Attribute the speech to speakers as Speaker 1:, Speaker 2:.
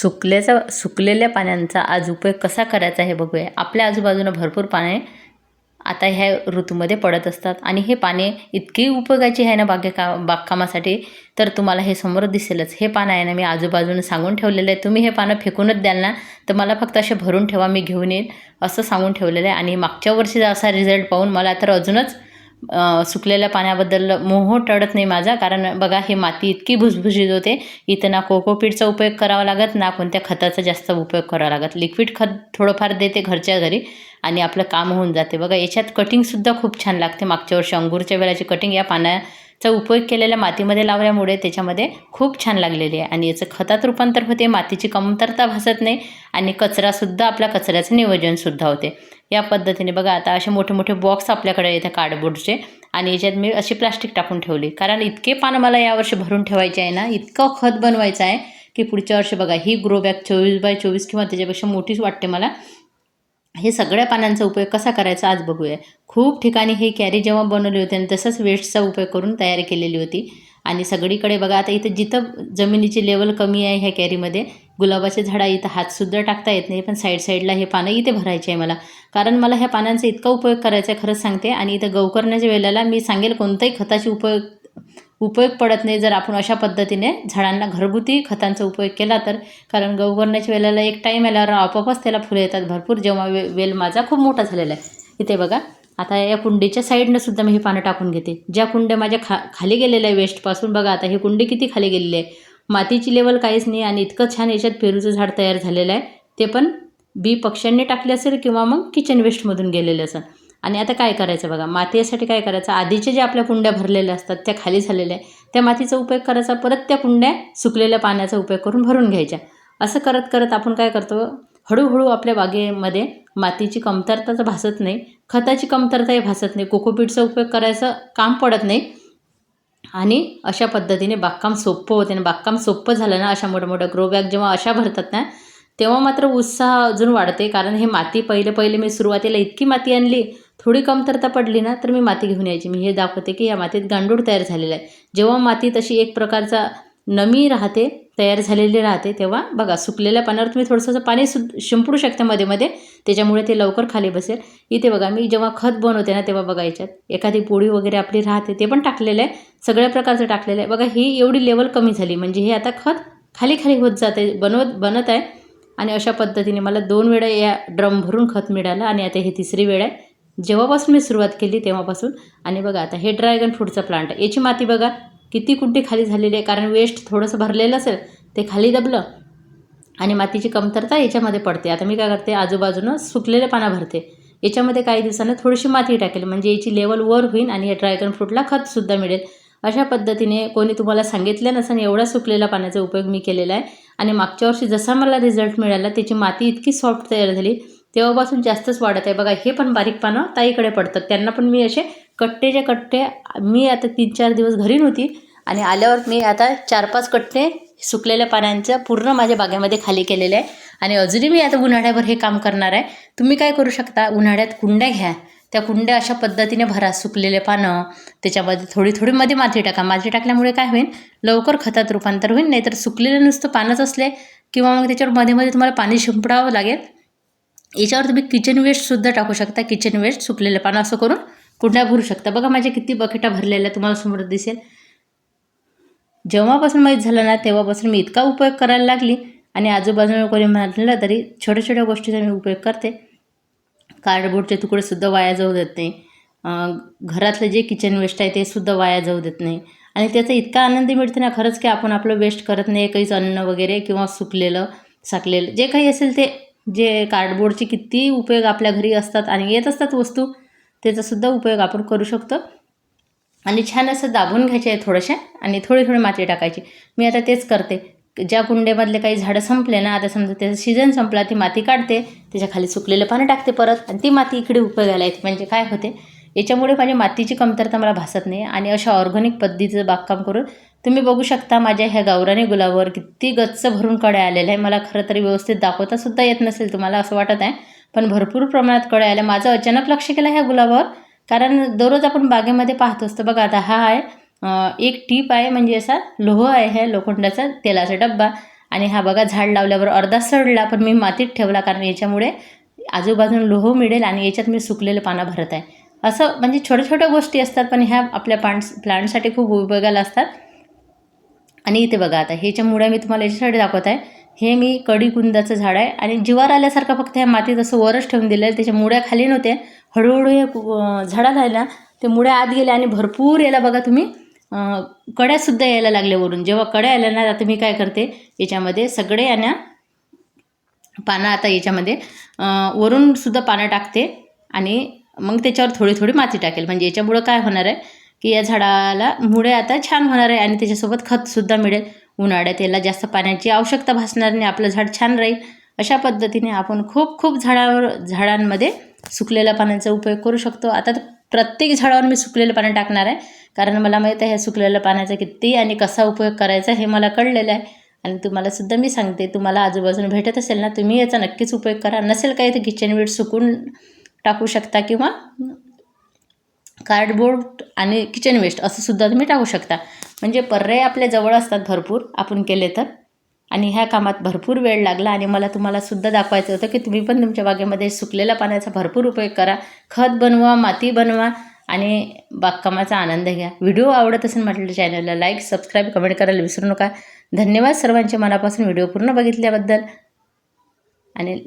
Speaker 1: सुकल्याचा सुकलेल्या पाण्यांचा आज उपयोग कसा करायचा हे बघूया. आपल्या आजूबाजूनं भरपूर पाणी आता ह्या ऋतूमध्ये पडत असतात. आणि हे पाने इतकी उपयोगाची आहे ना बागेका बागकामासाठी? तर तुम्हाला हे समोर दिसेलच. हे पानं आहे ना मी आजूबाजूनं सांगून ठेवलेलं आहे. तुम्ही हे पानं फेकूनच द्याल ना तर मला फक्त असे भरून ठेवा मी घेऊन येईल असं सांगून ठेवलेलं आहे. आणि मागच्या वर्षीचा असा रिझल्ट पाहून मला तर अजूनच सुकलेल्या पाण्याबद्दल मोह टळत नाही माझा. कारण बघा हे माती इतकी भुसभुशीत होते. इथं ना कोकोपीटचा उपयोग करावा लागत ना कोणत्या खताचा जास्त उपयोग करावा लागत. लिक्विड खत थोडंफार देते घरच्या घरी आणि आपलं काम होऊन जाते. बघा याच्यात कटिंगसुद्धा खूप छान लागते. मागच्या वर्षी अंगूरच्या वेळाची कटिंग या चा उपयोग केलेल्या मातीमध्ये लावल्यामुळे त्याच्यामध्ये खूप छान लागलेली आहे. आणि याचं खतात रूपांतर होते मातीची कमतरता भासत नाही आणि कचरासुद्धा आपल्या कचऱ्याचं नियोजनसुद्धा होते. या पद्धतीने बघा आता असे मोठे मोठे बॉक्स आपल्याकडे येते कार्डबोर्डचे आणि याच्यात मी अशी प्लास्टिक टाकून ठेवली. कारण इतके पानं मला यावर्षी भरून ठेवायचे आहे ना इतकं खत बनवायचं आहे की पुढच्या वर्षी बघा ही ग्रो बॅग चोवीस बाय चोवीस किंवा त्याच्यापेक्षा मोठीच वाटते मला. हे सगळ्या पानांचा उपयोग कसा करायचा आज बघूया. खूप ठिकाणी हे कॅरी जेव्हा बनवली होती आणि तसंच वेस्टचा उपयोग करून तयार केलेली होती. आणि सगळीकडे बघा आता इथं जिथं जमिनीची लेवल कमी आहे ह्या कॅरीमध्ये गुलाबाचे झाडं इथं हातसुद्धा टाकता येत नाही पण साईड साईडला हे पानं इथे भरायचे आहे मला. कारण मला ह्या पानांचा इतका उपयोग करायचा आहे खरंच सांगते. आणि इथं गहू करण्याच्या वेळेला मी सांगेल कोणत्याही खताची उपयोग उपयोग पडत नाही जर आपण अशा पद्धतीने झाडांना घरगुती खतांचा उपयोग केला तर. कारण गहू करण्याच्या वेळेला एक टाईम आल्यावर आपोआपच त्याला फुलं येतात भरपूर. जेव्हा वे वेल माझा खूप मोठा झालेला आहे. इथे बघा. आता या कुंडीच्या साईडनं सुद्धा मी ही पानं टाकून घेते. ज्या कुंड्या माझ्या खा खाली गेलेल्या आहे वेस्टपासून बघा आता ही कुंडी किती खाली गेलेली आहे. मातीची लेवल काहीच नाही आणि इतकं छान याच्यात पेरूचं झाड तयार झालेलं आहे. ते पण बी पक्ष्यांनी टाकले असेल किंवा मग किचन वेस्टमधून गेलेले असेल. आणि आता काय करायचं बघा मातीसाठी काय करायचं? आधीचे जे आपल्या कुंड्या भरलेल्या असतात त्या खाली झालेल्या आहे त्या मातीचा उपयोग करायचा परत त्या कुंड्या सुकलेल्या पाण्याचा उपयोग करून भरून घ्यायच्या. असं करत करत आपण काय करतो? हळूहळू आपल्या बागेमध्ये मातीची कमतरता तर भासत नाही खताची कमतरताही भासत नाही कोकोपीटचा उपयोग करायचं काम पडत नाही. आणि अशा पद्धतीने बागकाम सोपं होते. आणि बागकाम सोपं झालं ना अशा मोठ्या मोठ्या ग्रो बॅग जेव्हा अशा भरतात ना तेव्हा मात्र उत्साह अजून वाढते. कारण हे माती पहिले पहिले मी सुरुवातीला इतकी माती आणली थोडी कमतरता पडली ना तर मी माती घेऊन यायची. मी हे दाखवते की या मातीत गांडूळ तयार झालेला आहे. जेव्हा माती तशी एक प्रकारचा नमी राहते तयार झालेली राहते तेव्हा बघा सुकलेल्या पाण्यावर तुम्ही थोडंसं पाणी सु शिंपडू शकता मध्ये मध्ये. त्याच्यामुळे ते लवकर खाली बसेल. इथे बघा मी जेव्हा खत बनवते ना तेव्हा बघा याच्यात एखादी पोळी वगैरे आपली राहते ते पण टाकलेलं आहे. सगळ्या प्रकारचं टाकलेलं आहे. बघा ही एवढी लेवल कमी झाली. म्हणजे हे आता खत खाली खाली होत जाते बनवत बनत आहे. आणि अशा पद्धतीने मला दोन वेळा या ड्रम भरून खत मिळालं आणि आता हे तिसरी वेळ आहे. जेव्हापासून मी सुरुवात केली तेव्हापासून आणि बघा आता हे ड्रॅगन फ्रूटचा प्लांट आहे. याची माती बघा किती कुंडी खाली झालेली आहे कारण वेस्ट थोडंसं भरलेलं असेल ते खाली दबलं आणि मातीची कमतरता याच्यामध्ये पडते. आता मी काय करते आजूबाजूनं सुकलेले पानं भरते. याच्यामध्ये काही दिवसानं थोडीशी माती टाकेल म्हणजे याची लेवल वर होईल आणि या ड्रॅगन फ्रूटला खतसुद्धा मिळेल. अशा पद्धतीने कोणी तुम्हाला सांगितलं नसेल एवढा सुकलेल्या पाण्याचा उपयोग मी केलेला आहे आणि मागच्या वर्षी जसा मला रिझल्ट मिळाला त्याची माती इतकी सॉफ्ट तयार झाली तेव्हापासून जास्तच वाढत आहे. बघा हे पण बारीक पानं ताईकडे पडतात. त्यांना पण मी असे कट्टेचे कट्टे मी आता तीन चार दिवस घरी नव्हती आणि आल्यावर मी आता चार पाच कट्टे सुकलेल्या पाण्याचं पूर्ण माझ्या बागेमध्ये खाली केलेले आहे. आणि अजूनही मी आता उन्हाळ्याभर हे काम करणार आहे. तुम्ही काय करू शकता? उन्हाळ्यात कुंड्या घ्या. त्या कुंड्या अशा पद्धतीने भरा सुकलेले पानं. त्याच्यामध्ये थोडी थोडी मध्ये माती टाका. माती टाकल्यामुळे काय होईल लवकर खतात रूपांतर होईल नाहीतर सुकलेलं नुसतं पानच असले किंवा मग त्याच्यावर मध्ये मध्ये तुम्हाला पाणी शिंपडावं लागेल. याच्यावर तुम्ही किचन वेस्टसुद्धा टाकू शकता. किचन वेस्ट सुकलेलं पानं असं करून कुंड्या भरू शकता. बघा माझ्या किती बकेटा भरलेल्या तुम्हाला समोर दिसेल. जेव्हापासून माहीत झालं ना तेव्हापासून मी इतका उपयोग करायला लागली आणि आजूबाजूला कोणी म्हटलं तरी छोट्या छोट्या गोष्टीचा मी उपयोग करते. कार्डबोर्डचे तुकडेसुद्धा वाया जाऊ देत नाही. घरातलं जे किचन वेस्ट आहे ते सुद्धा वाया जाऊ देत नाही. आणि त्याचा इतका आनंद मिळते ना खरंच की आपण आपलं वेस्ट करत नाही काहीच अन्न वगैरे किंवा सुकलेलं साकलेलं जे काही असेल ते जे कार्डबोर्डचे किती उपयोग आपल्या घरी असतात आणि येत असतात वस्तू त्याचासुद्धा उपयोग आपण करू शकतो. आणि छान असं दाबून घ्यायचे आहे थोडेसे आणि थोडी थोडी माती टाकायची. मी आता तेच करते. ज्या कुंड्यामधले काही झाडं संपले ना आता समजा त्याचा सीझन संपला ती माती काढते त्याच्याखाली सुकलेलं पाणी टाकते परत आणि ती माती इकडे उपयोगाला येते. म्हणजे काय होते? याच्यामुळे माझ्या मातीची कमतरता मला भासत नाही आणि अशा ऑर्गॅनिक पद्धतीचं बागकाम करून तुम्ही बघू शकता माझ्या ह्या गावराने गुलाबावर किती गच्च भरून कड्या आलेल्या आहे मला खरं तरी व्यवस्थित दाखवतासुद्धा येत नसेल तुम्हाला असं वाटत आहे. पण भरपूर प्रमाणात कड्या आल्या. माझं अचानक लक्ष केलं ह्या गुलाबावर कारण दररोज आपण बागेमध्ये पाहतो असतो बघा आता हा आहे एक टीप आहे म्हणजे असा लोह आहे ह्या लोखंडाचा तेलाचा डब्बा. आणि हा बघा झाड लावल्यावर अर्धा सडला पण मी मातीत ठेवला कारण याच्यामुळे आजूबाजूला लोह मिळेल आणि याच्यात मी सुकलेलं पानं भरत आहे. असं म्हणजे छोट्या छोट्या गोष्टी असतात पण ह्या आपल्या प्लांट्स प्लांटसाठी खूप उपयोगाला असतात. आणि इथे बघा आता ह्याच्यामुळे मी तुम्हाला याच्यासाठी दाखवत आहे. हे मी कडीकुंदाचं झाड आहे. आणि जिवार आल्यासारखं फक्त ह्या मातीत असं वरच ठेवून दिलं आहे. त्याच्या मुळ्या खाली नव्हत्या. हळूहळू हे झाडं झाडाला आहे ना ते मुळ्या आत गेल्या आणि भरपूर याला बघा तुम्ही कड्यासुद्धा यायला लागल्या वरून. जेव्हा कड्या आल्या ना आता मी काय करते याच्यामध्ये सगळे याना पानं आता याच्यामध्ये वरूनसुद्धा वरून सुद्धा पानं टाकते. आणि मग त्याच्यावर थोडी थोडी माती टाकेल. म्हणजे याच्यामुळं काय होणार आहे की या झाडाला मुळे आता छान होणार आहे आणि त्याच्यासोबत खतसुद्धा मिळेल. उन्हाळ्यात याला जास्त पाण्याची आवश्यकता भासणार नाही. आपलं झाड छान राहील. अशा पद्धतीने आपण खूप खूप झाडावर झाडांमध्ये सुकलेल्या पाण्याचा उपयोग करू शकतो. आता तर प्रत्येक झाडावर मी सुकलेलं पाणी टाकणार आहे. कारण मला माहीत आहे ह्या सुकलेल्या पाण्याचा किती आणि कसा उपयोग करायचा हे मला कळलेलं आहे. आणि तुम्हालासुद्धा मी सांगते. तुम्हाला आजूबाजूला भेटत असेल ना तुम्ही याचा नक्कीच उपयोग करा. नसेल काही तर किचन वीट सुकून टाकू शकता किंवा कार्डबोर्ड आणि किचन वेस्ट असं सुद्धा तुम्ही टाकू शकता. म्हणजे पर्याय आपल्या जवळ असतात भरपूर आपण केले तर. आणि ह्या कामात भरपूर वेळ लागला आणि मला तुम्हाला सुद्धा दाखवायचं होतं की तुम्ही पण तुमच्या बागेमध्ये सुकलेल्या पाण्याचा भरपूर उपयोग करा. खत बनवा माती बनवा आणि बागकामाचा आनंद घ्या. व्हिडिओ आवडत असेल म्हटलं चॅनलला लाईक सबस्क्राईब कमेंट करायला विसरू नका. धन्यवाद सर्वांचे मनापासून व्हिडिओ पूर्ण बघितल्याबद्दल. आणि